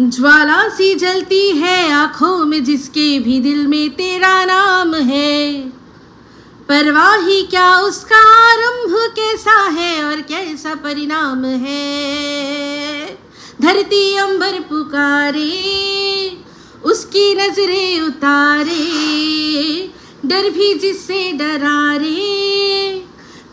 ज्वाला सी जलती है आँखों में, जिसके भी दिल में तेरा नाम है। परवाही क्या उसका आरंभ कैसा है और कैसा परिणाम है? धरती अंबर पुकारे, उसकी नज़रें उतारे, डर भी जिससे डरा रे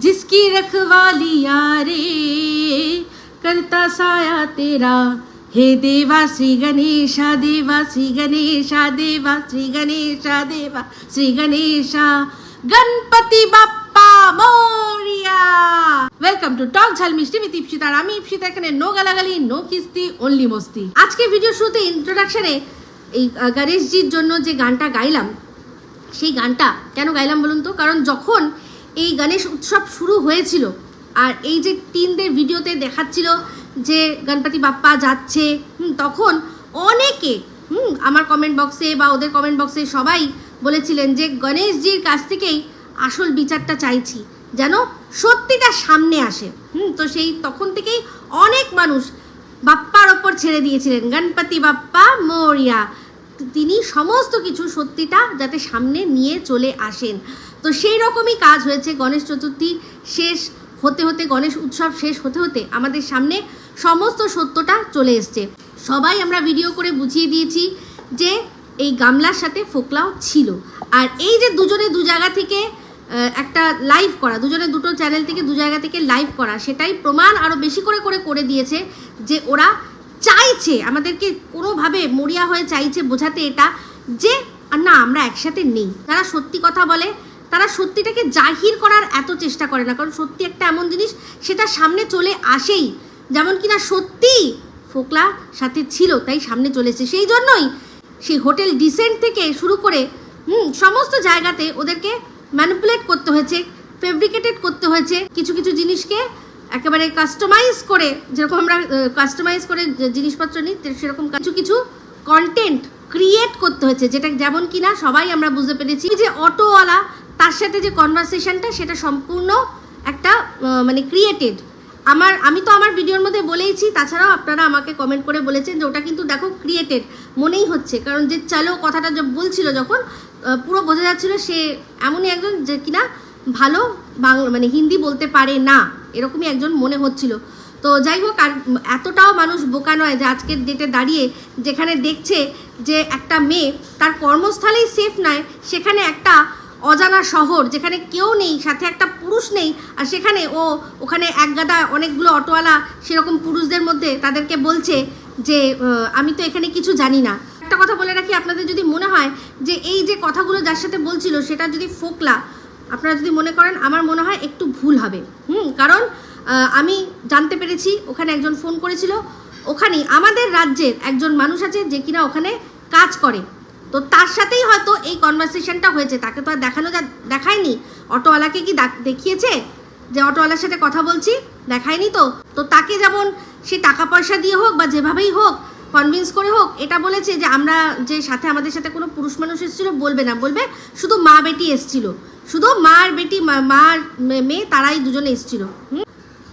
जिसकी रखवाली यारे करता साया तेरा হে দেবা, শ্রী গণেশ, দেবা, শ্রী গণেশ, দেবা, শ্রী গণেশ, দেবা, শ্রী গণেশ, গণপতি বাপ্পা ಮೋರಿಯಾ ওয়েলকাম টু টক ঝাল মিষ্টি উইথ ইপসিতা আমি ইপসিতা এখানে নো গালাগালি নো কিস্তি অনলি মস্তি। আজকে ভিডিও শুরুতে ইন্ট্রোডাকশনে এই গণেশজির জন্য যে গানটা গাইলাম, সেই গানটা কেন গাইলাম বলুন তো? কারণ যখন এই গণেশ উৎসব শুরু হয়েছিল, আর এই যে টিনদের ভিডিওতে দেখাচ্ছিল যে গণপতি বাপ্পা যাচ্ছে তখন অনেকে, হুম, আমার কমেন্ট বক্সে বা ওদের কমেন্ট বক্সে সবাই বলেছিলেন যে গণেশজির কাছ থেকেই আসল বিচারটা চাইছি, যেন সত্যিটা সামনে আসে। হুম, তো সেই তখন থেকেই অনেক মানুষ বাপ্পার ওপর ছেড়ে দিয়েছিলেন, গণপতি বাপ্পা, মৌরিয়া। তিনি সমস্ত কিছু সত্যিটা যাতে সামনে নিয়ে চলে আসেন। তো সেই রকমই কাজ হয়েছে গণেশ চতুর্থী শেষ হতে হতে, গণেশ উৎসব শেষ হতে হতে আমাদের সামনে সমস্ত সত্যটা চলে এসছে। সবাই আমরা ভিডিও করে বুঝিয়ে দিয়েছি যে এই গামলার সাথে ফোকলাও ছিল। আর এই যে দুজনে দু জায়গা থেকে একটা লাইভ করা, দুজনে দুটো চ্যানেল থেকে দু জায়গা থেকে লাইভ করা, সেটাই প্রমাণ আরও বেশি করে করে করে দিয়েছে যে ওরা চাইছে, আমাদেরকে কোনোভাবে মরিয়া হয়ে চাইছে বোঝাতে এটা যে না, আমরা একসাথে নেই। যারা সত্যি কথা বলে, তারা সত্যিটাকে জাহির করার এত চেষ্টা করে না। কারণ সত্যি একটা এমন জিনিস, সেটা সামনে চলে আসেই। যেমন কিনা সত্যি ফোকলা সাথে ছিল, তাই সামনে চলেছে সেই জন্যই সেই হোটেল ডিসেন্ট থেকে শুরু করে, হুম, সমস্ত জায়গাতে ওদেরকে ম্যানিপুলেট করতে হয়েছে ফেব্রিকেটেড করতে হয়েছে, কিছু কিছু জিনিসকে একেবারে কাস্টমাইজ করে, যেরকম আমরা কাস্টমাইজ করে জিনিসপত্র নিই সেরকম কিছু কিছু কন্টেন্ট ক্রিয়েট করতে হয়েছে, যেটা যেমন কিনা সবাই আমরা বুঝতে পেরেছি যে অটোওয়ালা তার সাথে যে কনভারসেশনটা সেটা সম্পূর্ণ একটা মানে ক্রিয়েটেড আমার, আমি তো আমার ভিডিওর মধ্যে বলেইছি, তাছাড়াও আপনারা আমাকে কমেন্ট করে বলেছেন যে ওটা কিন্তু দেখো ক্রিয়েটেড মনেই হচ্ছে। কারণ যে চলো কথাটা বলছিল যখন পুরো বোঝা যাচ্ছিল সে এমনই একজন যে কিনা ভালো বাংলা মানে হিন্দি বলতে পারে না, এরকমই একজন মনে হচ্ছিল। তো যাই হোক, আর এতটাও মানুষ বোকা নয় যে আজকের ডেটে দাঁড়িয়ে যেখানে দেখছে যে একটা মেয়ে, তার কর্মস্থলেই সেফ নয় সেখানে একটা অজানা শহর যেখানে কেউ নেই, সাথে একটা পুরুষ নেই, আর সেখানে ও, ওখানে একগাদা অনেকগুলো অটোওয়ালা সেরকম পুরুষদের মধ্যে তাদেরকে বলছে যে আমি তো এখানে কিছু জানি না। একটা কথা বলে রাখি, আপনাদের যদি মনে হয় যে, এই যে কথাগুলো যার সাথে বলছিল সেটা যদি ফোকলা, আপনারা যদি মনে করেন, আমার মনে হয় একটু ভুল হবে। হুম, কারণ আমি জানতে পেরেছি, ওখানে একজন ফোন করেছিল ওখানে আমাদের রাজ্যের একজন মানুষ আছে যে কিনা ওখানে কাজ করে। তো তার সাথেই হয়তো এই কনভারসেশনটা হয়েছে। তাকে তো আর দেখানো যা দেখায়নি। অটোওয়ালাকে কি দেখিয়েছে যে অটোওয়ালার সাথে কথা বলছি? দেখায়নি তো? তো তাকে যেমন সে টাকা পয়সা দিয়ে হোক বা যেভাবেই হোক কনভিন্স করে হোক, এটা বলেছে যে আমরা যে সাথে আমাদের সাথে কোনো পুরুষ মানুষ এসেছিল, বলবে না। বলবে শুধু মা বেটি এসেছিল। শুধু মা আর বেটি, মা- মেয়ে, তারাই দুজনে এসেছিল।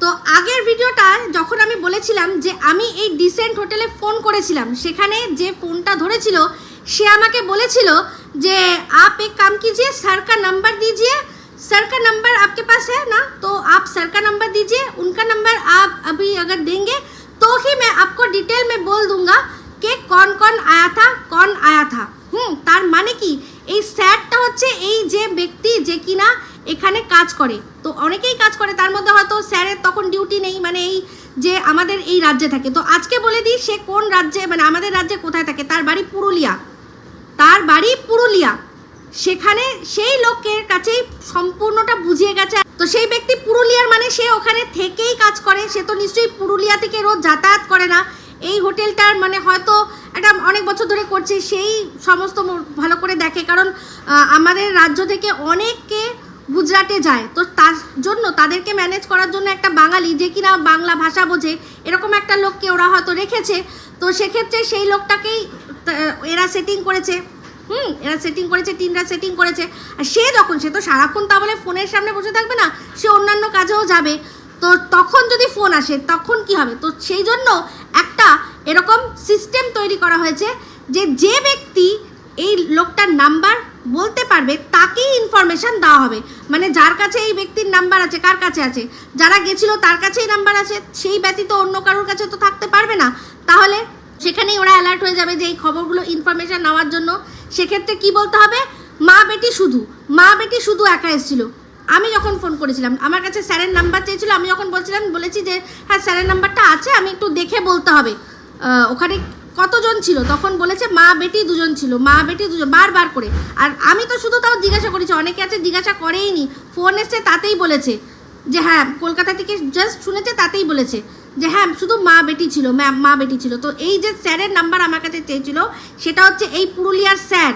তো আগের ভিডিওটা যখন আমি বলেছিলাম যে আমি এই ডিসেন্ট হোটেলে ফোন করেছিলাম, সেখানে যে ফোনটা ধরেছিল সে আমাকে বলেছিল যে आप एक काम कीजिए सर का नंबर दीजिए सर का नंबर आपके पास है ना तो आप सर का नंबर दीजिए उनका नंबर आप अभी अगर देंगे तो ही मैं आपको डिटेल में बोल दूंगा कि कौन कौन आया था कौन आया था হুম তার মানে কি এই স্যারটা হচ্ছে এই যে ব্যক্তি যে কিনা এখানে কাজ করে তো অনেকেই কাজ করে তার মধ্যে হয়তো স্যারের তখন ডিউটি নেই মানে এই যে আমাদের এই রাজ্যে থাকে তো আজকে বলে দিই সে কোন রাজ্যে মানে আমাদের রাজ্যে কোথায় থাকে তার বাড়ি পুরুলিয়া তার বাড়ি পুরুলিয়া। সেখানে সেই লোকের কাছেই সম্পূর্ণটা বুঝিয়ে গেছে। তো সেই ব্যক্তি পুরুলিয়ার মানে সে ওখানে থেকেই কাজ করে। সে তো নিশ্চয়ই পুরুলিয়া থেকে রোজ যাতায়াত করে না। এই হোটেলটার মানে হয়তো একটা অনেক বছর ধরে করছে, সেই সমস্ত ভালো করে দেখে। কারণ আমাদের রাজ্য থেকে অনেককে গুজরাটে যায়। তো তার জন্য, তাদেরকে ম্যানেজ করার জন্য একটা বাঙালি যে কিনা বাংলা ভাষা বোঝে, এরকম একটা লোককে ওরা হয়তো রেখেছে। তো সেক্ষেত্রে সেই লোকটাকেই এরা সেটিং করেছে। হুম, এরা সেটিং করেছে টিনরা সেটিং করেছে। আর সে যখন, সে তো সারাক্ষণ তা বলে ফোনের সামনে বসে থাকবে না, সে অন্যান্য কাজেও যাবে। তো তখন যদি ফোন আসে, তখন কি হবে? তো সেই জন্য একটা এরকম সিস্টেম তৈরি করা হয়েছে যে যে ব্যক্তি এই লোকটার নাম্বার বলতে পারবে, তাকেই ইনফরমেশন দেওয়া হবে। মানে যার কাছে এই ব্যক্তির নাম্বার আছে, কার কাছে আছে? যারা গেছিল তার কাছেই নাম্বার আছে, সেই ব্যতীত অন্য কারোর কাছে তো থাকতে পারবে না। তাহলে সেখানেই ওরা অ্যালার্ট হয়ে যাবে যে এই খবরগুলো ইনফরমেশন নেওয়ার জন্য। সেক্ষেত্রে কি বলতে হবে? মা বেটি শুধু, মা বেটি শুধু একা এসেছিল। আমি যখন ফোন করেছিলাম, আমার কাছে স্যারের নাম্বার চেয়েছিল, আমি যখন বলছিলাম, বলেছি যে হ্যাঁ স্যারের নাম্বারটা আছে, আমি একটু দেখে বলতে হবে। ওখানে কতজন ছিল? তখন বলেছে, মা বেটি দুজন ছিল, মা বেটি দুজন। বারবার করে। আর আমি তো শুধু তাও জিজ্ঞাসা করেছি, অনেকে আছে জিজ্ঞাসা করেইনি। ফোন এসছে তাতেই বলেছে। যে হ্যাঁ কলকাতা থেকে জাস্ট শুনেছে তাতেই বলেছে। যে হ্যাঁ শুধু মা বেটি ছিল ম্যাম মা বেটি ছিল। তো এই যে স্যারের নাম্বার আমার কাছে চেয়েছিল, সেটা হচ্ছে এই পুরুলিয়ার স্যার।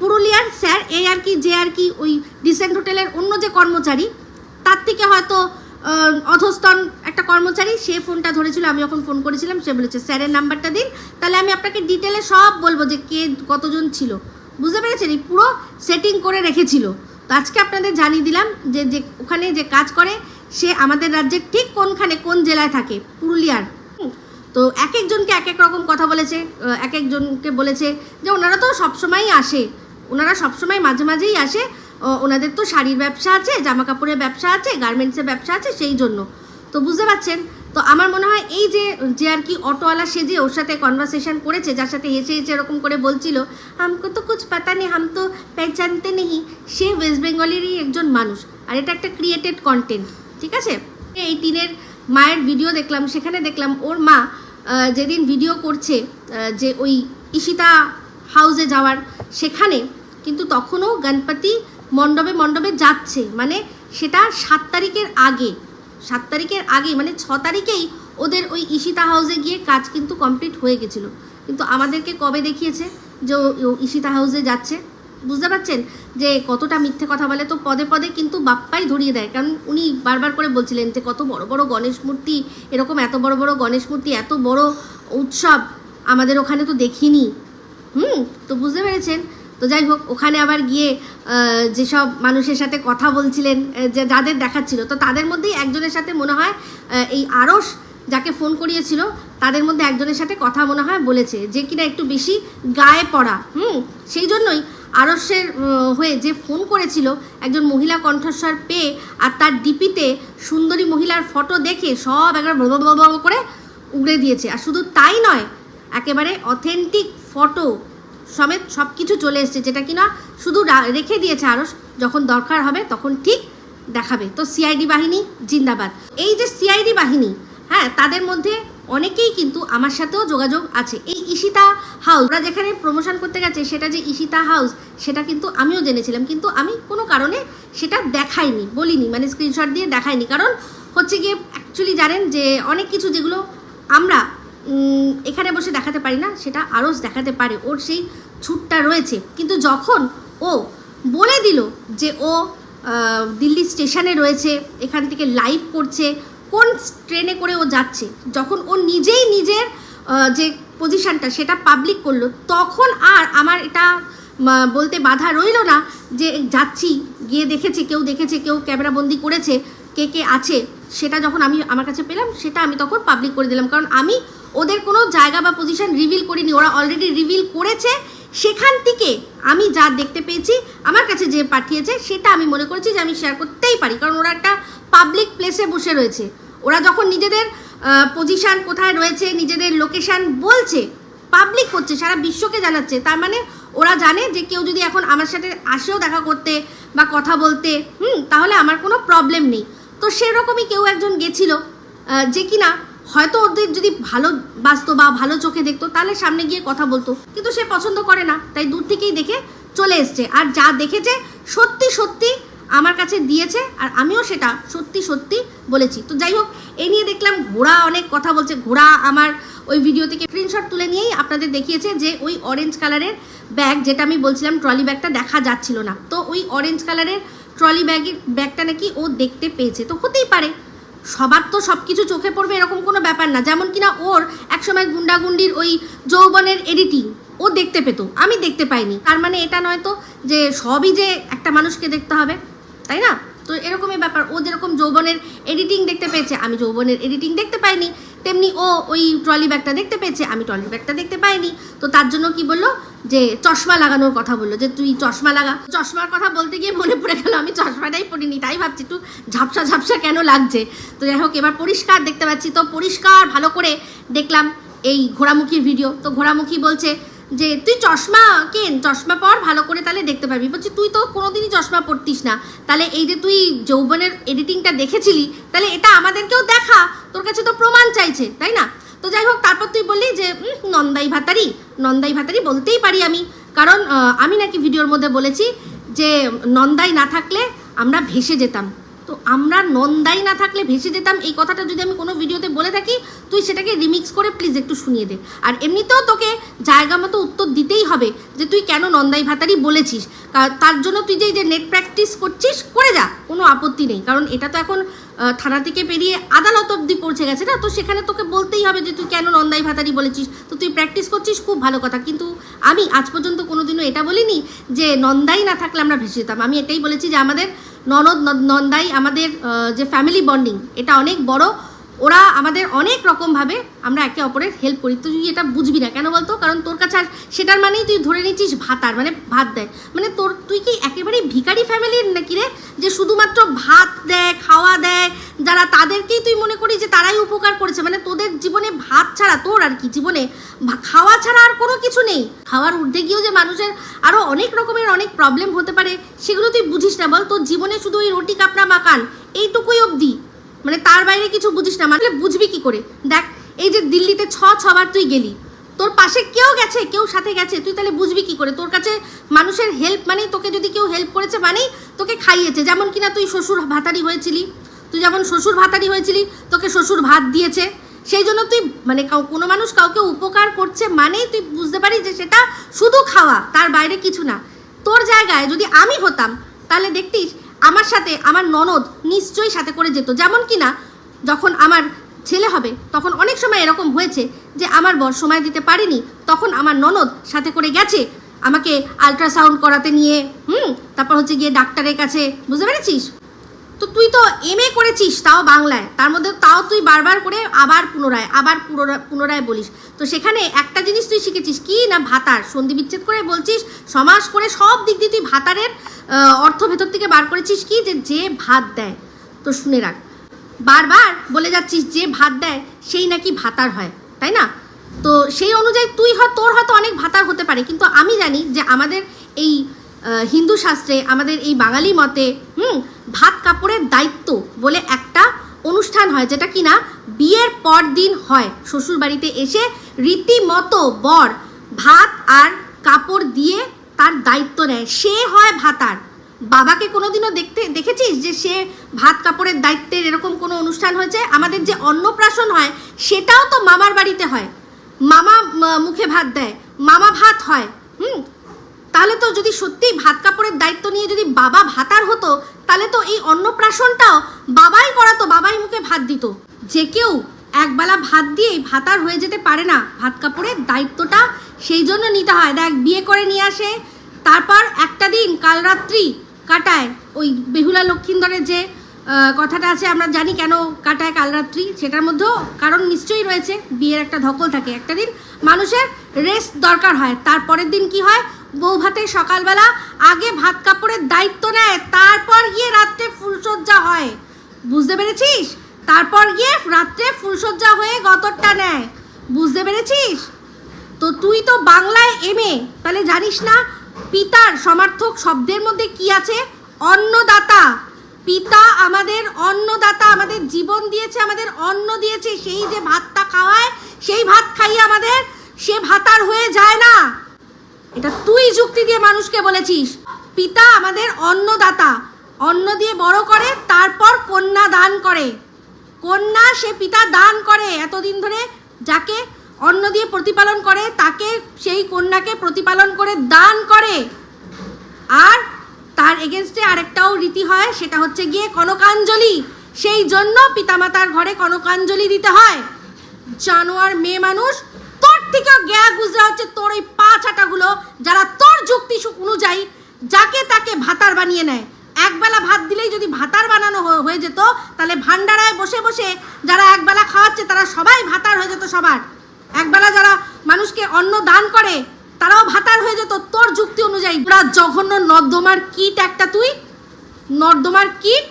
পুরুলিয়ার স্যার, এই আর কি, যে আর কি ওই ডিসেন্ট হোটেলের অন্য যে কর্মচারী, তার থেকে হয়তো অধস্তন একটা কর্মচারী, সে ফোনটা ধরেছিল, আমি যখন ফোন করেছিলাম, সে বলেছে, স্যারের নাম্বারটা দিন, তাহলে আমি আপনাকে ডিটেলে সব বলব যে কে কতজন ছিল। বুঝতে পেরেছেন? এই পুরো সেটিং করে রেখেছিল। তো আজকে আপনাদের জানিয়ে দিলাম যে যে ওখানে যে কাজ করে সে আমাদের রাজ্যের ঠিক কোনখানে কোন জেলায় থাকে? পুরুলিয়ার। তো এক একজনকে এক এক রকম কথা বলেছে এক একজনকে বলেছে যে ওনারা তো সবসময়ই আসে, ওনারা সবসময় মাঝে মাঝেই আসে ওনাদের তো শাড়ির ব্যবসা আছে জামা কাপড়ের ব্যবসা আছে, গার্মেন্টসের ব্যবসা আছে, সেই জন্য। তো বুঝতে পারছেন? তো আমার মনে হয় এই যে যে আর কি অটোওয়ালা সেজে ওর সাথে কনভারসেশন করেছে, যার সাথে হেসে হেসে এরকম করে বলছিল, হামকো তো কুছ পাতা নেই, হাম তো পেহচানতে নেই। সে ওয়েস্ট বেঙ্গলেরই একজন মানুষ। আর এটা একটা ক্রিয়েটেড কন্টেন্ট ঠিক আছে? এই টিনের মায়ের ভিডিও দেখলাম, সেখানে দেখলাম ওর মা যেদিন ভিডিও করছে যে ওই ঈশিতা হাউসে যাওয়ার সেখানে, কিন্তু তখনও গণপতি মণ্ডপে মণ্ডপে যাচ্ছে। মানে সেটা সাত তারিখের আগে, সাত তারিখের আগে মানে ছ তারিখেই ওদের ওই ঈশিতা হাউসে গিয়ে কাজ কিন্তু কমপ্লিট হয়ে গেছিল। কিন্তু আমাদেরকে কবে দেখিয়েছে যে ঈশিতা হাউসে যাচ্ছে? বুঝতে পারছেন? যে কতটা মিথ্যে কথা বলে তো পদে পদে কিন্তু বাপ্পাই ধরিয়ে দেয়। কারণ উনি বারবার করে বলছিলেন যে, কত বড় বড় গণেশ মূর্তি, এরকম এত বড় বড় গণেশ মূর্তি, এত বড় উৎসব আমাদের ওখানে তো দেখিনি। হুম, তো বুঝতে পেরেছেন? তো যাই হোক, ওখানে আবার গিয়ে যেসব মানুষের সাথে কথা বলছিলেন যে যাদের দেখাচ্ছিল, তো তাদের মধ্যেই একজনের সাথে মনে হয় এই আরস যাকে ফোন করিয়েছিল, তাদের মধ্যে একজনের সাথে কথা মনে হয় বলেছে, যে কিনা একটু বেশি গায়ে পড়া। হুম, সেই জন্যই আরসের আহ, হয়ে যে ফোন করেছিল একজন মহিলা কণ্ঠস্বর পেয়ে আর তার ডিপিতে সুন্দরী মহিলার ফটো দেখে সব একবার বড় করে উগড়ে দিয়েছে। আর শুধু তাই নয় একেবারে অথেন্টিক ফটো সমেত সব কিছু চলে এসছে যেটা কিনা শুধু রেখে দিয়েছে আরস যখন দরকার হবে তখন ঠিক দেখাবে। তো সিআইডি বাহিনী জিন্দাবাদ। এই যে সিআইডি বাহিনী হ্যাঁ তাদের মধ্যে অনেকেই কিন্তু আমার সাথেও যোগাযোগ আছে। এই ঈশিতা হাউস ওরা যেখানে প্রমোশন করতে গেছে, সেটা যে ঈশিতা হাউস সেটা কিন্তু আমিও জেনেছিলাম। কিন্তু আমি কোনো কারণে সেটা দেখাইনি, বলিনি মানে স্ক্রিনশট দিয়ে দেখাইনি। কারণ হচ্ছে গিয়ে অ্যাকচুয়ালি জানেন যে অনেক কিছু যেগুলো আমরা এখানে বসে দেখাতে পারি না, সেটা আরও দেখাতে পারে। ওর সেই ছুটটা রয়েছে। কিন্তু যখন ও বলে দিল যে ও দিল্লি স্টেশনে রয়েছে, এখান থেকে লাইভ করছে কোন ট্রেনে করে ও যাচ্ছে, যখন ও নিজেই নিজের যে পজিশনটা সেটা পাবলিক করল, তখন আর আমার এটা বলতে বাধা রইল না যে যাচ্ছি, গিয়ে দেখেছে, কেউ দেখেছে, কেউ ক্যামেরা বন্দি করেছে, কে কে আছে, সেটা যখন আমি, আমার কাছে পেলাম, সেটা আমি তখন পাবলিক করে দিলাম। কারণ আমি ওদের কোনো জায়গা বা পজিশন রিভিল করিনি, ওরা অলরেডি রিভিল করেছে সেখান থেকে আমি যা দেখতে পেয়েছি, আমার কাছে যে পাঠিয়েছে, সেটা আমি মনে করেছি যে আমি শেয়ার করতেই পারি। কারণ ওরা একটা পাবলিক প্লেসে বসে রয়েছে। ওরা যখন নিজেদের পজিশন কোথায় রয়েছে, নিজেদের লোকেশান বলছে পাবলিক করছে সারা বিশ্বকে জানাচ্ছে, তার মানে ওরা জানে যে কেউ যদি এখন আমার সাথে আসেও দেখা করতে বা কথা বলতে, হুম, তাহলে আমার কোনো প্রবলেম নেই। তো সেরকমই কেউ একজন গেছিল যে কিনা হয়তো ওদের যদি ভালো বাসতো বা ভালো চোখে দেখতো, তাহলে সামনে গিয়ে কথা বলতো। কিন্তু সে পছন্দ করে না, তাই দূর থেকেই দেখে চলে এসছে। আর যা দেখেছে সত্যি সত্যি আমার কাছে দিয়েছে, আর আমিও সেটা সত্যি সত্যি বলেছি। তো যাই হোক এই নিয়ে দেখলাম ঘোড়া অনেক কথা বলছে। ঘোড়া আমার ওই ভিডিও থেকে স্ক্রিনশট তুলে নিয়েই আপনাদের দেখিয়েছে যে ওই অরেঞ্জ কালারের ব্যাগ যেটা আমি বলছিলাম ট্রলি ব্যাগটা দেখা যাচ্ছিল না। তো ওই অরেঞ্জ কালারের ট্রলি ব্যাগের ব্যাগটা নাকি ও দেখতে পেয়েছে। তো হতেই পারে সবার তো সব কিছু চোখে পড়বে এরকম কোনো ব্যাপার না। যেমন কিনা ওর একসময় গুন্ডাগুন্ডির ওই যৌবনের এডিটিং ও দেখতে পেতো। আমি দেখতে পাইনি। তার মানে এটা নয় তো যে সবই যে একটা মানুষকে দেখতে হবে, তাই না? তো এরকমই ব্যাপার। ও যেরকম যৌবনের এডিটিং দেখতে পেয়েছে, আমি যৌবনের এডিটিং দেখতে পাইনি। তেমনি ও ওই ট্রলি ব্যাগটা দেখতে পেয়েছে, আমি ট্রলি ব্যাগটা দেখতে পাইনি। তো তার জন্য কি বলল? যে চশমা লাগানোর কথা বলল, যে তুই চশমা লাগা, চশমার কথা বলতে গিয়ে মনে পড়ে গেল, আমি চশমাটাই পড়িনি তাই ভাবছি একটু ঝাপসা ঝাপসা কেন লাগছে। তো যাই হোক, এবার পরিষ্কার দেখতে পাচ্ছি, তো পরিষ্কার ভালো করে দেখলাম এই ঘোড়ামুখীর ভিডিও তো ঘোড়ামুখী বলছে যে তুই চশমা কেন চশমা পর ভালো করে তাহলে দেখতে পারবি। বলছি, তুই তো কোনোদিনই চশমা পরতিস না। তাহলে এই যে তুই যৌবনের এডিটিংটা দেখেছিলি, তাহলে এটা আমাদেরকেও দেখা। তোর কাছে তো প্রমাণ চাইছে, তাই না? তো যাই হোক, তারপর তুই বললি যে নন্দাই ভাতারি নন্দাই ভাতারি বলতেই পারি আমি। কারণ আমি নাকি ভিডিওর মধ্যে বলেছি যে, নন্দাই না থাকলে আমরা ভেসে যেতাম। তো আমরা নন্দাই না থাকলে ভেসে যেতাম। এই কথাটা যদি আমি কোনো ভিডিওতে বলে থাকি, তুই সেটাকে রিমিক্স করে প্লিজ একটু শুনিয়ে দে। আর এমনিতেও তোকে জায়গা মতো উত্তর দিতেই হবে যে তুই কেন নন্দাই ভাতারি বলেছিস। তার জন্য তুই যে নেট প্র্যাকটিস করছিস, করে যা, কোনো আপত্তি নেই। কারণ এটা তো এখন থানা থেকে পেরিয়ে আদালত অবধি পৌঁছে গেছে না? তো সেখানে তোকে বলতেই হবে যে তুই কেন নন্দাই ভাতারি বলেছিস। তো তুই প্র্যাকটিস করছিস, খুব ভালো কথা। কিন্তু আমি আজ পর্যন্ত কোনোদিনও এটা বলিনি যে নন্দাই না থাকলে আমরা ভেসে যেতাম। আমি এটাই বলেছি যে আমাদের ননদ নদ- নন্দাই আমাদের যে ফ্যামিলি বন্ডিং এটা অনেক বড় ওরা আমাদের অনেক রকমভাবে আমরা একে অপরের হেল্প করি। তুই এটা বুঝবি না, কেন বলতো? কারণ তোর কাছে আর সেটার মানেই তুই ধরে নিচ্ছিস ভাতার মানে ভাত দেয়। মানে তোর, তুই কি একেবারেই ভিখারি ফ্যামিলির নাকি রে? যে শুধুমাত্র ভাত দেয়, খাওয়া দেয়, যারা তাদেরকেই তুই মনে করি যে তারাই উপকার করেছে। মানে তোদের জীবনে ভাত ছাড়া তোর আর কি? জীবনে খাওয়া ছাড়া আর কোনো কিছু নেই। খাওয়ার ঊর্ধ্বে গিয়েও যে মানুষের আরও অনেক রকমের অনেক প্রবলেম হতে পারে, সেগুলো তুই বুঝিস না। বল, তোর জীবনে শুধু ওই রুটি কাপড়া মাকান এইটুকুই অবধি। মানে তার বাইরে কিছু বুঝিস না মানে বুঝবি কি করে? দেখ, এই যে দিল্লিতে ছ, ছবার তুই গেলি, তোর পাশে কেউ গেছে, কেউ সাথে গেছে, তুই তাহলে বুঝবি কি করে? তোর কাছে মানুষের হেল্প মানেই তোকে যদি কেউ হেল্প করেছে মানেই তোকে খাইয়েছে, যেমন কিনা তুই শ্বশুর ভাতারি হয়েছিলি, তুই যেমন শ্বশুর ভাতারি হয়েছিলি, তোকে শ্বশুর ভাত দিয়েছে, সেই জন্য তুই মানে কোনো মানুষ কাউকে উপকার করছে মানেই তুই বুঝতে পারিস যে সেটা শুধু খাওয়া, তার বাইরে কিছু না। তোর জায়গায় যদি আমি হতাম, তাহলে দেখতিস আমার সাথে, আমার ননদ নিশ্চয়ই সাথে করে যেত। যেমন কি না যখন আমার ছেলে হবে, তখন অনেক সময় এরকম হয়েছে যে আমার বর সময় দিতে পারিনি, তখন আমার ননদ সাথে করে গেছে আমাকে আলট্রাসাউন্ড করাতে নিয়ে। হুম, তারপর হচ্ছে গিয়ে ডাক্তারের কাছে, বুঝতে পেরেছিস? তো তুই তো এম এ করেছিস তাও বাংলায়। তার মধ্যে তাও তুই বারবার করে আবার পুনরায় আবার পুনরায় পুনরায় বলিস। তো সেখানে একটা জিনিস তুই শিখেছিস কি না ভাতার? সন্ধি বিচ্ছেদ করে বলছিস, সমাস করে সব দিক দিয়ে তুই ভাতারের অর্থ ভেতর থেকে বার করেছিস কি যে যে ভাত দেয়। তো শুনে রাখ। বারবার বলে যাচ্ছিস যে ভাত দেয়, সেই নাকি ভাতার হয়, তাই না? তো সেই অনুযায়ী তুই হয় তোর হয়তো অনেক ভাতার হতে পারে, কিন্তু আমি জানি যে আমাদের এই হিন্দু শাস্ত্রে আমাদের এই বাঙালি মতে, হুম, ভাত কাপড়ের দায়িত্ব বলে একটা অনুষ্ঠান হয়, যেটা কিনা বিয়ের পর দিন হয়। শ্বশুর বাড়িতে এসে রীতিমতো বর ভাত আর কাপড় দিয়ে তার দায়িত্ব নেয়। সে হয় ভাতার। বাবাকে কোনোদিনও দেখতে, দেখেছিস যে সে ভাত কাপড়ের দায়িত্বের এরকম কোনো অনুষ্ঠান হয়েছে? আমাদের যে অন্নপ্রাশন হয়, সেটাও তো মামার বাড়িতে হয়। মামা মুখে ভাত দেয়। মামা ভাত হয়, হুম তাহলে তো যদি সত্যিই ভাত কাপড়ের দায়িত্ব নিয়ে যদি বাবা ভাতার হতো, তাহলে তো এই অন্নপ্রাশনটাও বাবাই করাতো, বাবাই মুখে ভাত দিত। যে কেউ একবেলা ভাত দিয়েই ভাতার হয়ে যেতে পারে না, ভাত কাপড়ের দায়িত্বটা সেই জন্য নিতে হয়। দেখ, বিয়ে করে নিয়ে আসে, তারপর একটা দিন কাল রাত্রি কাটায়, ওই বেহুলা লক্ষিন্দরের যে কথাটা আছে, আমরা জানি কেন কাটায় কালরাত্রি সেটার মধ্যেও কারণ নিশ্চয়ই রয়েছে, বিয়ের একটা ধকল থাকে। একটা দিন মানুষের রেস্ট দরকার হয়, তারপরের দিন কি হয়? বউ ভাতে সকালবেলা আগে ভাত কাপড়ের দায়িত্ব নেয়, তারপর গিয়ে রাত্রে ফুলসজ্জা হয়। বুঝতে পেরেছিস? তারপর গিয়ে রাত্রে ফুলসজ্জা হয়ে গতরটা নেয়। বুঝতে পেরেছিস? তো তুই তো বাংলায় এমএ। তাহলে জানিস না, পিতার সমার্থক শব্দের মধ্যে কি আছে? অন্নদাতা। পিতা আমাদের অন্নদাতা, আমাদের জীবন দিয়েছে, আমাদের অন্ন দিয়েছে। সেই যে ভাতটা খাওয়ায়, সেই ভাত খাইয়ে আমাদের, সে ভাতার হয়ে যায় না। এটা তুই যুক্তি দিয়ে মানুষকে বলেছিস। পিতা আমাদের অন্নদাতা। অন্ন দিয়ে বড় করে, তারপর কন্যা দান করে। কন্যা সে পিতা দান করে এতদিন ধরে, যাকে অন্ন দিয়ে প্রতিপালন করে, তাকে সেই কন্যাকে প্রতিপালন করে দান করে। আর তার এগেনস্টে আরেকটাও রীতি হয়, সেটা হচ্ছে গিয়ে কনকাঞ্জলি। সেই জন্য পিতামাতার ঘরে কনকাঞ্জলি দিতে হয়। জানোয়ার মেয়ে মানুষ তোর থেকেও জ্ঞা গুজরা হচ্ছে তোর এই পা চাটাগুলো, যারা তোর যুক্তি অনুযায়ী যাকে তাকে ভাতার বানিয়ে নেয়। একবেলা ভাত দিলেই যদি ভাতার বানানো হয়ে যেত, তাহলে ভান্ডারায় বসে বসে যারা একবেলা খাওয়াচ্ছে, তারা সবাই ভাতার হয়ে যেত সবার। একবেলা যারা মানুষকে অন্ন দান করে, তারাও ভাতার হয়ে যেত তোর যুক্তি অনুযায়ী। পুরা জঘন্য নর্দমার কিট একটা তুই। নর্দমার কিট?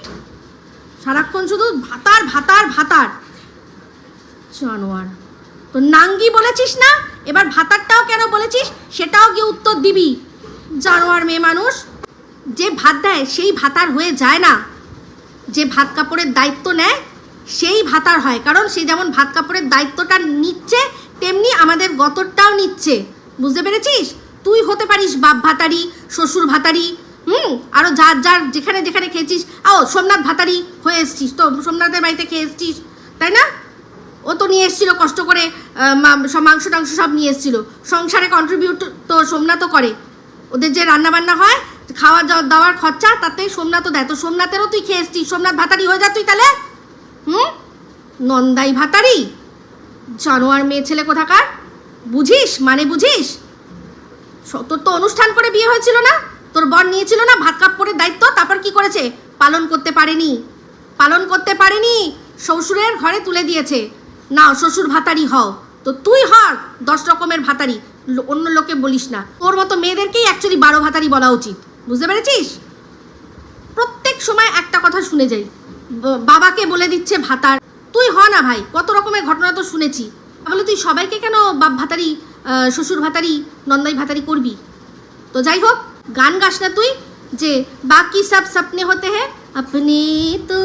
সারাক্ষণ শুধু ভাতার ভাতার ভাতার। জানোয়ার। তো নাঙ্গি বলেছিস না? এবার ভাতারটাও কেন বলেছিস? সেটাও গিয়ে উত্তর দিবি। জানোয়ার মেয়ে মানুষ, যে ভাত দেয় সেই ভাতার হয়ে যায় না। যে ভাত কাপড়ের দায়িত্ব নেয়, সেই ভাতার হয়। কারণ সে যেমন ভাত কাপড়ের দায়িত্বটা নিচ্ছে, তেমনি আমাদের গতরটাও নিচ্ছে। বুঝতে পেরেছিস? তুই হতে পারিস বাপ ভাতারি, শ্বশুর ভাতারি, হুম? আরও যার যার যেখানে যেখানে খেয়েছিস। ও সোমনাথ ভাতারি হয়ে এসছিস তো, সোমনাথের বাড়িতে খেয়ে এসছিস, তাই না? ও তো নিয়ে এসেছিল কষ্ট করে সব মাংস টাংস সব নিয়ে এসেছিল। সংসারে কন্ট্রিবিউট তো সোমনাথও করে। ওদের যে রান্নাবান্না হয়, খাওয়া দাওয়া দাওয়ার খরচা, তাতে সোমনাথও দেয়। তো সোমনাথেরও তুই খেয়ে এসছিস। সোমনাথ ভাতারি হয়ে যা তুই তাহলে। হুম? নন্দাই ভাতারি? জানোয়ার মেয়ে ছেলে কোথাকার? বুঝিস? মানে বুঝিস? তোর তো অনুষ্ঠান করে বিয়ে হয়েছিল না? তোর বর নিয়েছিল না ভাত কাপড়ের দায়িত্ব? তারপর কি করেছে? পালন করতে পারেনি। পালন করতে পারেনি। শ্বশুরের ঘরে তুলে দিয়েছে। না, শ্বশুর ভাতারি হও। তো তুই হর দশ রকমের ভাতারি অন্য লোকে বলিস না। তোর মতো মেয়েদেরকেই অ্যাকচুয়ালি বারো ভাতারি বলা উচিত। বুঝতে পেরেছিস? প্রত্যেক সময় একটা কথা শুনে যাই। বাবাকে বলে দিচ্ছে ভাতার। তুই হ না ভাই, কত রকমের ঘটনা তো শুনেছি। তাহলে তুই সবাইকে কেন বাপ ভাতারি শ্বশুর ভাতারি নন্দাই ভাতারি করবি? তো যাই হোক, গান গাস না তুই যে বাকি সব সপনে হতে হ্যাঁ আপনি তো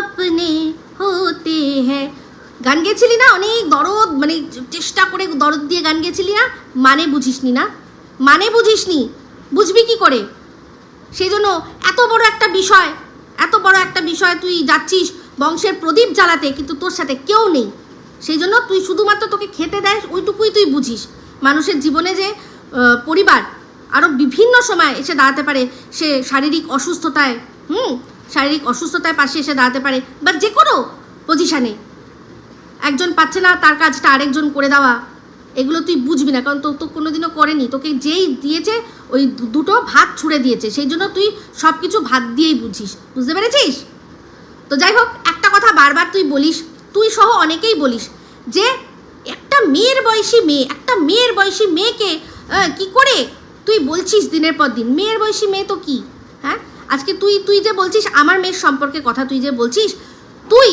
আপনি হতে হ্যাঁ। গান গেছিলি না? অনেক দরদ মানে চেষ্টা করে দরদ দিয়ে গান গেছিলি না? মানে বুঝিসনি না? মানে বুঝিসনি? বুঝবি কি করে? সেই জন্য এত বড় একটা বিষয়, এত বড় একটা বিষয় তুই যাচ্ছিস বংশের প্রদীপ জ্বালাতে, কিন্তু তোর সাথে কেউ নেই। সেই জন্য তুই শুধুমাত্র তোকে খেতে দেয়, ওইটুকুই তুই বুঝিস। মানুষের জীবনে যে পরিবার আরও বিভিন্ন সময় এসে দাঁড়াতে পারে, সে শারীরিক অসুস্থতায়, হুম? শারীরিক অসুস্থতায় পাশে এসে দাঁড়াতে পারে, বা যে কোনো পজিশানে একজন পাচ্ছে না, তার কাজটা আরেকজন করে দেওয়া, এগুলো তুই বুঝবি না, কারণ তো তো কোনোদিনও করেনি। তোকে যেই দিয়েছে, ওই দুটো ভাত ছুঁড়ে দিয়েছে, সেই জন্য তুই সব কিছু ভাত দিয়েই বুঝিস, বুঝতে পেরেছিস? তো যাই হোক, একটা কথা বারবার তুই বলিস, তুই সহ অনেকেই বলিস যে একটা মেয়ের বয়সী মেয়ে, একটা মেয়ের বয়সী মেয়েকে কি করে তুই বলছিস দিনের পর দিন? মেয়ের বয়সী মেয়ে তো কি? হ্যাঁ? আজকে তুই তুই যে বলছিস, আমার মেয়ের সম্পর্কে কথা তুই যে বলছিস, তুই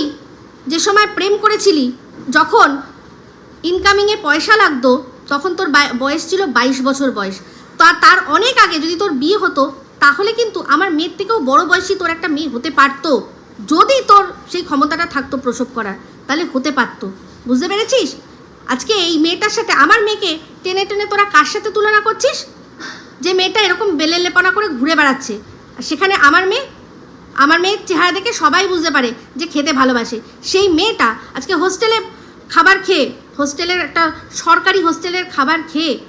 যে সময় প্রেম করেছিলি, যখন ইনকামিংয়ে পয়সা লাগতো, তখন তোর বয়স ছিল বাইশ বছর বয়স। তা তার অনেক আগে যদি তোর বিয়ে হতো, তাহলে কিন্তু আমার মেয়ের থেকেও বড় বয়সী তোর একটা মেয়ে হতে পারতো। যদি তোর সেই ক্ষমতাটা থাকতো প্রসব করার, তাহলে হতে পারতো। বুঝতে পেরেছিস? আজকে এই মেয়েটার সাথে আমার মেয়েকে টেনে টেনে তোরা কার সাথে তুলনা করছিস? যে মেয়েটা এরকম বেলেলেপনা করে ঘুরে বেড়াচ্ছে। আর সেখানে আমার মেয়ে আমার মেয়ের চেহারা দেখে সবাই বুঝতে পারে যে খেতে ভালোবাসে। সেই মেয়েটা আজকে হোস্টেলে খাবার খেয়ে, হোস্টেলের একটা সরকারি হোস্টেলের খাবার খেয়ে,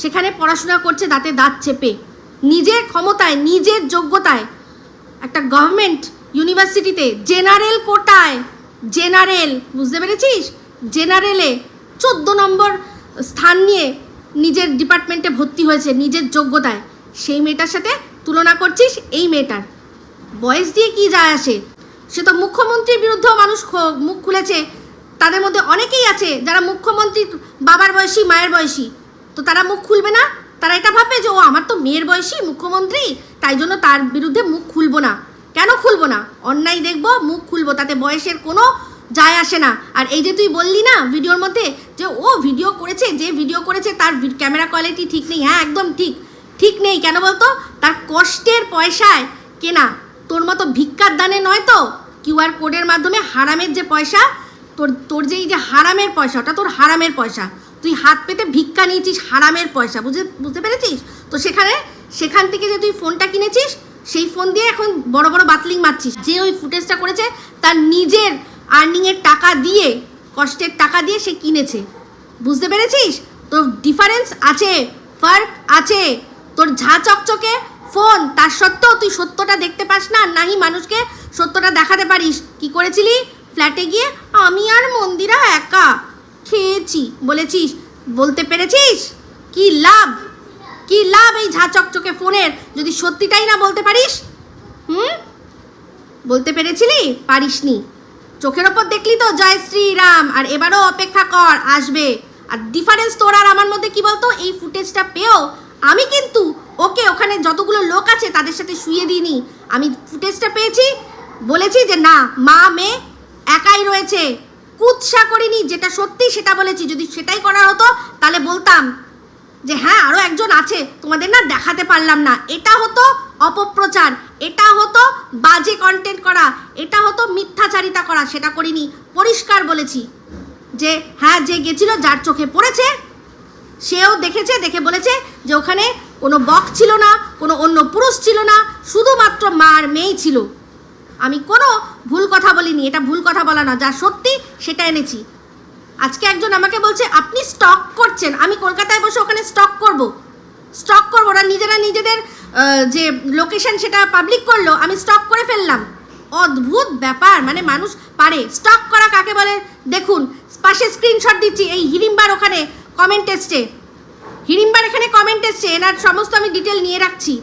সেখানে পড়াশোনা করছে, দাঁতে দাঁত চেপে। নিজের ক্ষমতায়, নিজের যোগ্যতায় একটা গভর্নমেন্ট ইউনিভার্সিটিতে জেনারেল কোটায়। জেনারেল বুঝতে পেরেছিস? জেনারেলে চোদ্দ নম্বর স্থান নিয়ে নিজের ডিপার্টমেন্টে ভর্তি হয়েছে, নিজের যোগ্যতায়। সেই মেয়েটার সাথে তুলনা করছিস, এই মেয়েটার। বয়স দিয়ে কি যায় আসে? সে তো মুখ্যমন্ত্রীর বিরুদ্ধেও মানুষ মুখ খুলেছে। তাদের মধ্যে অনেকেই আছে যারা মুখ্যমন্ত্রীর বাবার বয়সী, মায়ের বয়সী। তো তারা মুখ খুলবে না? তারা এটা ভাববে যে, ও, আমার তো মেয়ের বয়সী, মুখ্যমন্ত্রী। তাই জন্য তার বিরুদ্ধে মুখ খুলবো না। কেন খুলবো না? অন্যায় দেখব, মুখ খুলবো। তাতে বয়সের কোনো যায় আসে না। আর এই যে তুই বললি না ভিডিওর মধ্যে যে, ও, ভিডিও করেছে, যে ভিডিও করেছে তার ক্যামেরা কোয়ালিটি ঠিক নেই। হ্যাঁ একদম ঠিক। ঠিক নেই। কেন বলতো? তার কষ্টের পয়সায় কেনা। তোর মতো ভিক্ষার দানে নয় তো? কিউআর কোডের মাধ্যমে হারামের যে পয়সা, তোর তোর যে এই যে হারামের পয়সা ওটা তোর হারামের পয়সা। তুই হাত পেতে ভিক্ষা নিয়েছিস হারামের পয়সা, বুঝে, বুঝতে পেরেছিস? তো সেখানে, সেখান থেকে যে তুই ফোনটা কিনেছিস, সেই ফোন দিয়ে এখন বড় বড় বাতলিং মারছিস। যে ওই ফুটেজটা করেছে, তার নিজের আর্নিংয়ের টাকা দিয়ে, কষ্টের টাকা দিয়ে সে কিনেছে। বুঝতে পেরেছিস? তোর ডিফারেন্স আছে, ফার্ক আছে। তোর ঝা চকচকে ফোন, তার সত্ত্বেও তুই সত্যটা দেখতে পাস না নাহি মানুষকে সত্যটা দেখাতে পারিস। কি করেছিলি? ফ্ল্যাটে গিয়ে আমি আর মন্দিরা একা। খেয়েছি, বলেছিস। বলতে পেরেছিস? কি লাভ? কি লাভ এই ঝা চকচকে ফোনের? যদি সত্যিটাই না বলতে পারিস? হুম? বলতে পেরেছিলি? পারিসনি। চোখের ওপর দেখলি তো? জয় শ্রীরাম। আর এবারও অপেক্ষা কর, আসবে। আর ডিফারেন্স তোর আর আমার মধ্যে কি বলতো? এই ফুটেজটা পেয়েও আমি কিন্তু ওকে ওখানে যতগুলো লোক আছে তাদের সাথে শুয়ে দিইনি। আমি ফুটেজটা পেয়েছি, বলেছি যে না, মা, মেয়ে একাই রয়েছে। কুৎসা করিনি, যেটা সত্যি সেটা বলেছি। যদি সেটাই করা হতো, তাহলে বলতাম যে হ্যাঁ আরও একজন আছে, তোমাদের না দেখাতে পারলাম না। এটা হতো অপপ্রচার, এটা হতো বাজে কন্টেন্ট করা, এটা হতো মিথ্যাচারিতা করা, সেটা করিনি। পরিষ্কার বলেছি যে হ্যাঁ যে গেছিল যার চোখে পড়েছে সেও দেখেছে, দেখে বলেছে যে ওখানে কোনো বক ছিল না, কোনো অন্য পুরুষ ছিল না, শুধুমাত্র মার মেয়েই ছিল। আমি কোনো ভুল কথা বলিনি, এটা ভুল কথা বলা না, যা সত্যি সেটা এনেছি। আজকে একজন আমাকে বলছে, আপনি স্টক করছেন, আমি কলকাতায় বসে ওখানে স্টক করব। স্টক করব ওরা নিজেরা নিজেদের যে লোকেশন সেটা পাবলিক করল, আমি স্টক করে ফেললাম। অদ্ভুত ব্যাপার মানে মানুষ পারে। স্টক করা কাকে বলে? দেখুন, পাশে স্ক্রিনশট দিচ্ছি, এই হিরিম্বার ওখানে কমেন্ট এসছে। হিড়িম্বার এখানে কমেন্ট এসছে, এনার সমস্ত আমি ডিটেল নিয়ে রাখছি।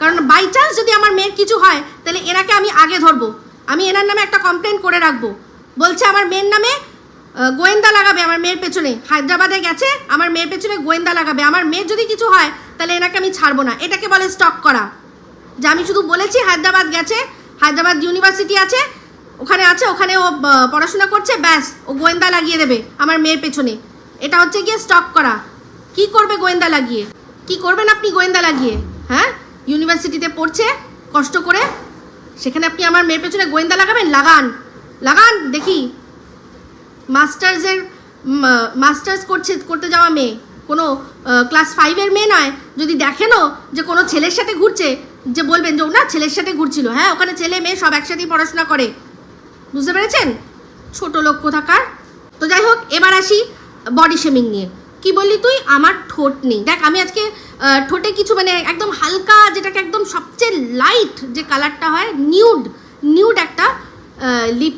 কারণ বাই চান্স যদি আমার মেয়ের কিছু হয়, তাহলে এনাকে আমি আগে ধরবো। আমি এনার নামে একটা কমপ্লেন করে রাখব। বলছে আমার মেয়ের নামে গোয়েন্দা লাগাবে আমার মেয়ের পেছনে। হায়দ্রাবাদে গেছে, আমার মেয়ের পেছনে গোয়েন্দা লাগাবে। আমার মেয়ের যদি কিছু হয়, তাহলে এনাকে আমি ছাড়বো না। এটাকে বলে স্টক করা। যে আমি শুধু বলেছি, হায়দ্রাবাদ গেছে, হায়দ্রাবাদ ইউনিভার্সিটি আছে, ওখানে আছে, ওখানে ও পড়াশোনা করছে, ব্যাস, ও গোয়েন্দা লাগিয়ে দেবে আমার মেয়ের পেছনে। এটা হচ্ছে গিয়ে স্টক করা। কি করবে গোয়েন্দা লাগিয়ে? কি করবেন আপনি গোয়েন্দা লাগিয়ে? হ্যাঁ? ইউনিভার্সিটিতে পড়ছে, কষ্ট করে। সেখানে আপনি আমার মেয়ের পেছনে গোয়েন্দা লাগাবেন? লাগান। লাগান, দেখি। মাস্টার্সের মাস্টার্স করছে, করতে যাওয়া মেয়ে। কোনো ক্লাস ফাইভের মেয়ে নয়। যদি দেখেনও যে কোনো ছেলের সাথে ঘুরছে, যে বলবেন যে না, ছেলের সাথে ঘুরছিল। হ্যাঁ ওখানে ছেলে মেয়ে সব একসাথেই পড়াশোনা করে। বুঝতে পেরেছেন? ছোট লোক কোথাকার। তো যাই হোক, এবার আসি। বডি শেমিং নিয়ে। কি বললি তুই? আমার ঠোঁট নেই। দেখ, আমি আজকে ঠোঁটে কিছু মানে একদম হালকা, যেটাকে একদম সবচেয়ে লাইট যে কালারটা হয় নিউড নিউড একটা লিপ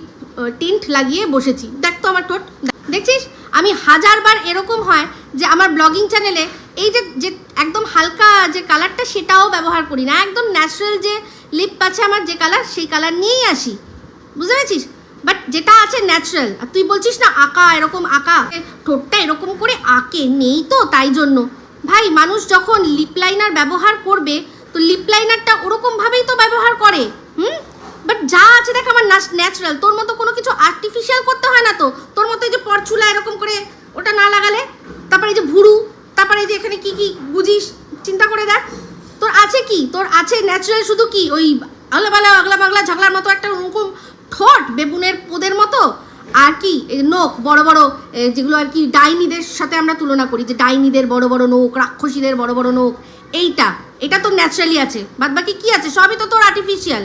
টিন্ট লাগিয়ে বসেছি। দেখ তো আমার ঠোঁট। দেখছিস? আমি হাজারবার এরকম হয় যে আমার ব্লগিং চ্যানেলে এই যে যে একদম হালকা যে কালারটা সেটাও ব্যবহার করি না। একদম ন্যাচারাল যে লিপ আছে আমার যে কালার সেই কালার নিয়েই আসি। বুঝতে পেরেছিস? বাট যেটা আছে ন্যাচারাল আর তুই বলছিস না আঁকা এরকম আঁকা ঠোঁটটা এরকম করে আঁকে, নেই তো তাই জন্য। ভাই, মানুষ যখন লিপ লাইনার ব্যবহার করবে, তো লিপ লাইনারটা ওরকমভাবেই তো ব্যবহার করে, হুম? বাট যা আছে দেখ আমার ন্যাচারাল তোর মতো কোনো কিছু আর্টিফিশিয়াল করতে হয় না তো। তোর মতো এই যে পরচুলা এরকম করে ওটা না লাগালে, তারপরে এই যে ভুরু, তারপরে এই যে এখানে কি কি বুঝিস, চিন্তা করে দেখ। তোর আছে কি? তোর আছে ন্যাচারাল শুধু কি? ওই আগলা বাগলা আগলা বাগলা ঝগলার মতো একটা ওরকম ঠোঁট বেগুনের পোদের মতো? আর কি নোখ, বড় বড় যেগুলো আর কি ডাইনিদের সাথে আমরা তুলনা করি, যে ডাইনিদের বড় বড় নোখ, রাক্ষসীদের বড় বড় নোখ, এইটা, এটা তো ন্যাচারালি আছে। বাদ বাকি কি আছে? সবই তো তোর আর্টিফিশিয়াল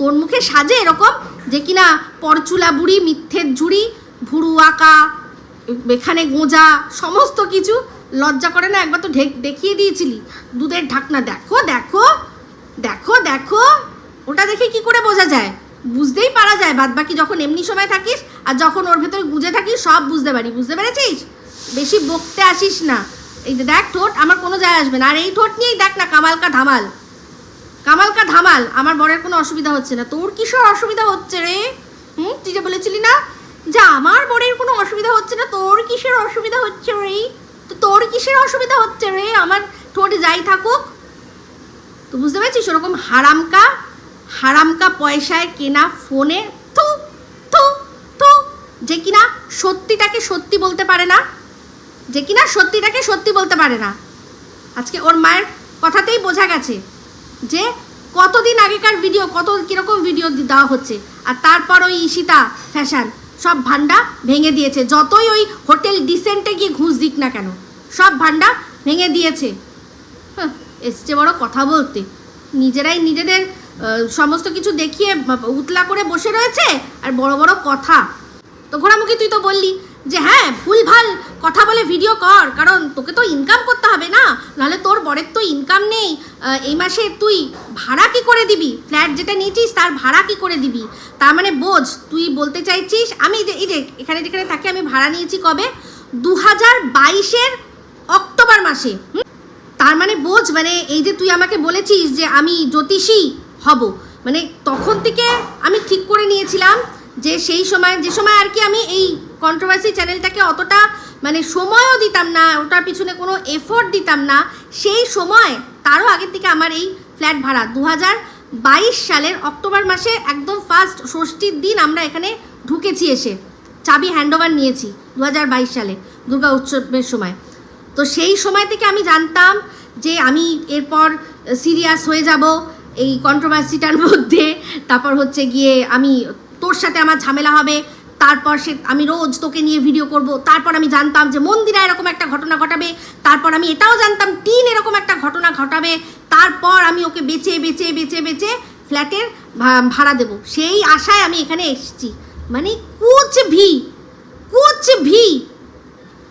তোর মুখে সাজে এরকম যে কিনা পরচুলা বুড়ি, মিথ্যের ঝুড়ি, ভুরু আঁকা, এখানে গোঁজা, সমস্ত কিছু লজ্জা করে না? একবার তো ঢেক, দেখিয়ে দিয়েছিলি। দুধের ঢাকনা, দেখো দেখো দেখো দেখো, ওটা দেখে কি করে বোঝা যায়? বুঝতেই পারা যায় বাদ বাকি যখন এমনি সময় থাকিস আর যখন ওর ভেতরে গুজে থাকিস, সব বুঝতে পারি। বুঝতে পেরেছিস? বেশি বকতে আসিস না। এই দেখ ঠোঁট, আমার কোনো যায় আসবে না। আর এই ঠোঁট নিয়েই দেখ না কামালকা ধামাল। কামালকা ধামাল। আমার বরের কোনো অসুবিধা হচ্ছে না। তোর কিসের অসুবিধা হচ্ছে রে? হুম? তুই যে বলেছিলি না যে আমার বরের কোনো অসুবিধা হচ্ছে না, তোর কিসের অসুবিধা হচ্ছে রে? তো তোর কিসের অসুবিধা হচ্ছে রে? আমার ঠোঁট যাই থাকুক। তো বুঝতে পেরেছিস? ওরকম হারামকা হারামকা পয়সায় কেনা ফোনে থু থু থু যে কিনা সত্যিটাকে সত্যি বলতে পারে না যে কিনা সত্যিটাকে সত্যি বলতে পারে না। আজকে ওর মায়ের কথাতেই বোঝা গেছে যে কতদিন আগেকার ভিডিও কত কীরকম ভিডিও দেওয়া হচ্ছে। আর তারপর ওই ঈশিতা ফ্যাশন সব ভান্ডা ভেঙে দিয়েছে। যতই ওই হোটেল ডিসেন্টে গিয়ে ঘুষ দিক না কেন সব ভান্ডা ভেঙে দিয়েছে। হাহ, এসছে বড় কথা বলতে। নিজেরাই নিজেদের সমস্ত কিছু দেখিয়ে উতলা করে বসে রয়েছে আর বড় বড় কথা। তো ঘোরামুখী তুই তো বললি যে হ্যাঁ ভুলভাল কথা বলে ভিডিও কর, কারণ তোকে তো ইনকাম করতে হবে না। নাহলে তোর বরের তো ইনকাম নেই। এই মাসে তুই ভাড়া কি করে দিবি? ফ্ল্যাট যেটা নিয়েছিস, তার ভাড়া কি করে দিবি? তার মানে বোঝ, তুই বলতে চাইছিস, আমি যে, এই যে, এখানে যেখানে থাকি আমি ভাড়া নিয়েছি কবে? দু হাজার বাইশের অক্টোবর মাসে? তার মানে বোঝ মানে এই যে তুই আমাকে বলেছিস যে আমি জ্যোতিষী হব মানে তখন থেকে আমি ঠিক করে নিয়েছিলাম যে সেই সময় যে সময় আর কি আমি এই কন্ট্রোভার্সি চ্যানেলটাকে অতটা মানে সময়ও দিতাম না, ওটার পিছনে কোনো এফোর্ট দিতাম না। সেই সময় তারও আগের থেকে আমার এই ফ্ল্যাট ভাড়া। দু বাইশ সালের অক্টোবর মাসে একদম ফার্স্ট ষষ্ঠীর দিন আমরা এখানে ঢুকেছি এসে। চাবি হ্যান্ডওভার নিয়েছি দু হাজার বাইশ সালে, দুর্গা উৎসবের সময়। তো সেই সময় থেকে আমি জানতাম যে আমি এরপর সিরিয়াস হয়ে যাব। এই কন্ট্রোভার্সিটার মধ্যে। তারপর হচ্ছে গিয়ে আমি তোর সাথে আমার ঝামেলা হবে, তারপর সে, আমি রোজ তোকে নিয়ে ভিডিও করব, তারপর আমি জানতাম যে মন্দিরা এরকম একটা ঘটনা ঘটাবে, তারপর আমি এটাও জানতাম টিন এরকম একটা ঘটনা ঘটাবে, তারপর আমি ওকে বেচে বেচে বেচে বেচে ফ্ল্যাটের ভাড়া দেব। সেই আশায় আমি এখানে এসেছি। মানে কুচ ভি কুচ ভি।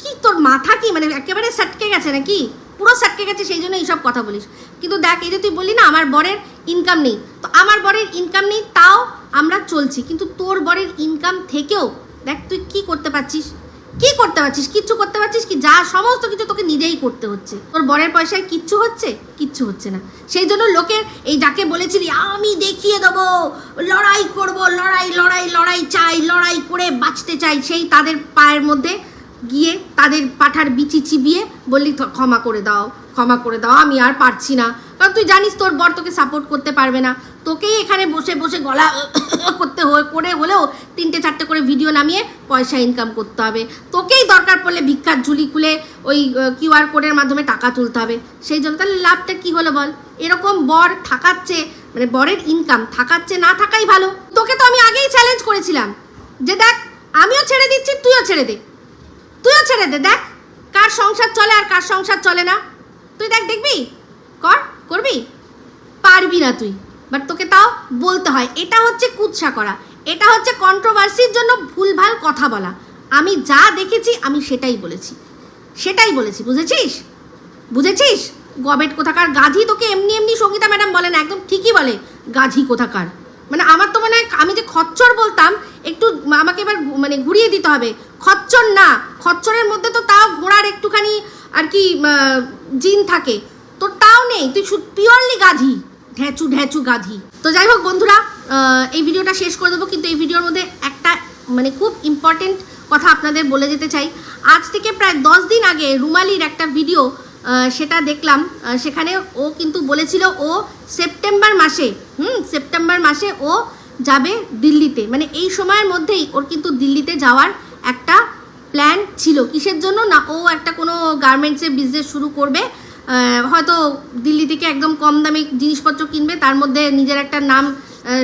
কি তোর মাথা কি? মানে একেবারে সটকে গেছে নাকি? পুরো সটকে গেছে, সেই জন্য এইসব কথা বলিস। কিন্তু দেখ, এই যে তুই বললি না, আমার বরের ইনকাম নেই। তো আমার বরের ইনকাম নেই, তাও আমরা চলছি। কিন্তু তোর বরের ইনকাম থেকেও, দেখ তুই কি করতে পারছিস? কি করতে পারছিস? কিচ্ছু করতে পারছিস কি? যা সমস্ত কিছু তোকে নিজেই করতে হচ্ছে। তোর বরের পয়সায় কিচ্ছু হচ্ছে? কিচ্ছু হচ্ছে না। সেই জন্য লোকের এই যাকে বলেছিলি, আমি দেখিয়ে দেবো, লড়াই করব, লড়াই লড়াই লড়াই চাই, লড়াই করে বাঁচতে চাই, সেই তাদের পায়ের মধ্যে গিয়ে তাদের পাঠার বিচি চিবিয়ে বললি ক্ষমা করে দাও, ক্ষমা করে দাও, আমি আর পারছি না। কারণ তুই জানিস তোর বর তোকে সাপোর্ট করতে পারবে না। তোকেই এখানে বসে বসে গলা করতে হয়ে করে হলেও তিনটে চারটে করে ভিডিও নামিয়ে পয়সা ইনকাম করতে হবে। তোকেই দরকার পড়লে ভিক্ষার ঝুলি খুলে ওই কিউআর কোডের মাধ্যমে টাকা তুলতে হবে। সেই জন্য তাহলে লাভটা কী হলো বল? এরকম বর থাকাচ্ছে মানে বরের ইনকাম থাকাচ্ছে, না থাকাই ভালো। তোকে তো আমি আগেই চ্যালেঞ্জ করেছিলাম যে দেখ, আমিও ছেড়ে দিচ্ছি, তুইও ছেড়ে দে। তুইও ছেড়ে দে, দেখ, কার সংসার চলে আর কার সংসার চলে না। তুই দেখ, দেখবি? কর। করবি? পারবি না তুই। বাট তোকে তাও বলতে হয়, এটা হচ্ছে কুৎসা করা। এটা হচ্ছে কন্ট্রোভার্সির জন্য ভুলভাল কথা বলা। আমি যা দেখেছি, আমি সেটাই বলেছি। সেটাই বলেছি, বুঝেছিস? বুঝেছিস? গবেট কোথাকার গাধি তোকে এমনি এমনি সঙ্গীতা ম্যাডাম বলে না একদম ঠিকই বলে, গাধি কোথাকার। মানে আমার তো মনে হয়, আমি যে খচ্চর বলতাম, একটু আমাকে এবার মানে ঘুরিয়ে দিতে হবে। খচ্চর না, খচ্চরের মধ্যে তো তাও ঘোড়ার একটুখানি আর কি জিন থাকে। তোর তাও নেই, তুই পিওরলি গাধি ঢ্যাচু ঢ্যাচু গাধি। তো যাই হোক বন্ধুরা এই ভিডিওটা শেষ করে দেবো, কিন্তু এই ভিডিওর মধ্যে একটা মানে খুব ইম্পর্টেন্ট কথা আপনাদের বলে যেতে চাই। আজ থেকে প্রায় দশ দিন আগে রুমালির একটা ভিডিও সেটা দেখলাম সেখানে ও কিন্তু বলেছিল ও সেপ্টেম্বর মাসে, হুম, সেপ্টেম্বর মাসে ও যাবে দিল্লিতে। মানে এই সময়ের মধ্যেই ওর কিন্তু দিল্লিতে যাওয়ার একটা প্ল্যান ছিল। কিসের জন্য? না ও একটা কোনো গার্মেন্টসের বিজনেস শুরু করবে হয়তো দিল্লি থেকে একদম কম দামে জিনিসপত্র কিনবে, তার মধ্যে নিজের একটা নাম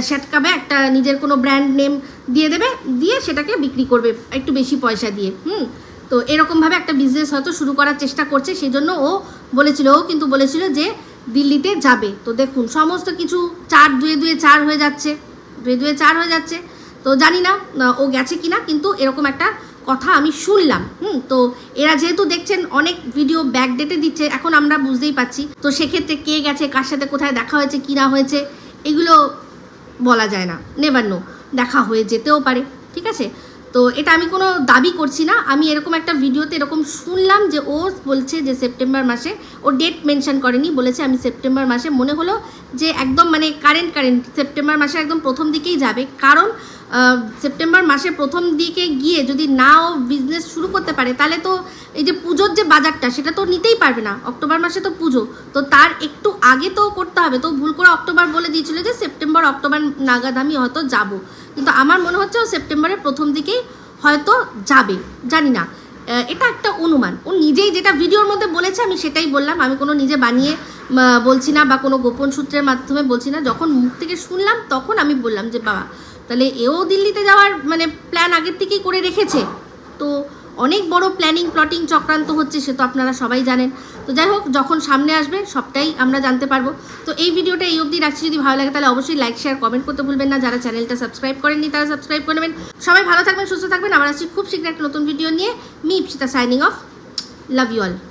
সেটকাবে একটা নিজের কোনো ব্র্যান্ড নেম দিয়ে দেবে, দিয়ে সেটাকে বিক্রি করবে, একটু বেশি পয়সা দিয়ে, হুম? তো এরকমভাবে একটা বিজনেস হয়তো শুরু করার চেষ্টা করছে সেই জন্য ও বলেছিল, ও কিন্তু বলেছিল যে দিল্লিতে যাবে। তো দেখুন, সমস্ত কিছু চার দুয়ে দুয়ে চার হয়ে যাচ্ছে, দুয়ে দুয়ে চার হয়ে যাচ্ছে। তো জানি না ও গেছে কিনা, কিন্তু এরকম একটা কথা আমি শুনলাম। হুম, তো এরা যেহেতু দেখছেন, অনেক ভিডিও ব্যাক ডেটে দিচ্ছে, এখন আমরা বুঝতেই পাচ্ছি তো সেক্ষেত্রে কে গেছে, কার সাথে কোথায় দেখা হয়েছে, কী না হয়েছে, এগুলো বলা যায় না। নেভার নো দেখা হয়ে যেতেও পারে, ঠিক আছে? তো এটা আমি কোনো দাবি করছি না। আমি এরকম একটা ভিডিওতে এরকম শুনলাম যে ও বলছে যে সেপ্টেম্বর মাসে, ও ডেট মেনশন করেনি, বলেছে আমি সেপ্টেম্বর মাসে। মনে হলো যে একদম মানে কারেন্ট কারেন্ট সেপ্টেম্বর মাসে একদম প্রথম দিকেই যাবে। কারণ সেপ্টেম্বর মাসে প্রথম দিকে গিয়ে যদি না ও বিজনেস শুরু করতে পারে, তাহলে তো এই যে পুজোর যে বাজারটা, সেটা তো নিতেই পারবে না। অক্টোবর মাসে তো পুজো। তো তার একটু আগে তো করতে হবে। তো ভুল করে অক্টোবর বলে দিয়েছিল যে সেপ্টেম্বর, অক্টোবর নাগাদ আমি হয়তো যাব। কিন্তু আমার মনে হচ্ছে ও সেপ্টেম্বরের প্রথম দিকেই হয়তো যাবে, জানি না। এটা একটা অনুমান। ও নিজেই যেটা ভিডিওর মধ্যে বলেছে, আমি সেটাই বললাম। আমি কোনো নিজে বানিয়ে বলছি না বা কোনো গোপন সূত্রের মাধ্যমে বলছি না। যখন মুখ থেকে শুনলাম, তখন আমি বললাম যে, বাবা, তাহলে এও দিল্লিতে যাওয়ার মানে প্ল্যান আগের থেকেই করে রেখেছে। তো অনেক বড় প্ল্যানিং প্লটিং চক্রান্ত হচ্ছে, সে তো আপনারা সবাই জানেন। তো যাই হোক, যখন সামনে আসবে, সবটাই আমরা জানতে পারব। তো এই ভিডিওটা এই অবধি রাখছি। যদি ভালো লাগে, তাহলে অবশ্যই লাইক শেয়ার কমেন্ট করতে ভুলবেন না। যারা চ্যানেলটা সাবস্ক্রাইব করেননি, তারা সাবস্ক্রাইব করে নেবেন। সবাই ভালো থাকবেন, সুস্থ থাকবেন। আমার আসছি খুব শীঘ্র একটা নতুন ভিডিও নিয়ে। Me, Ipsita signing off love you all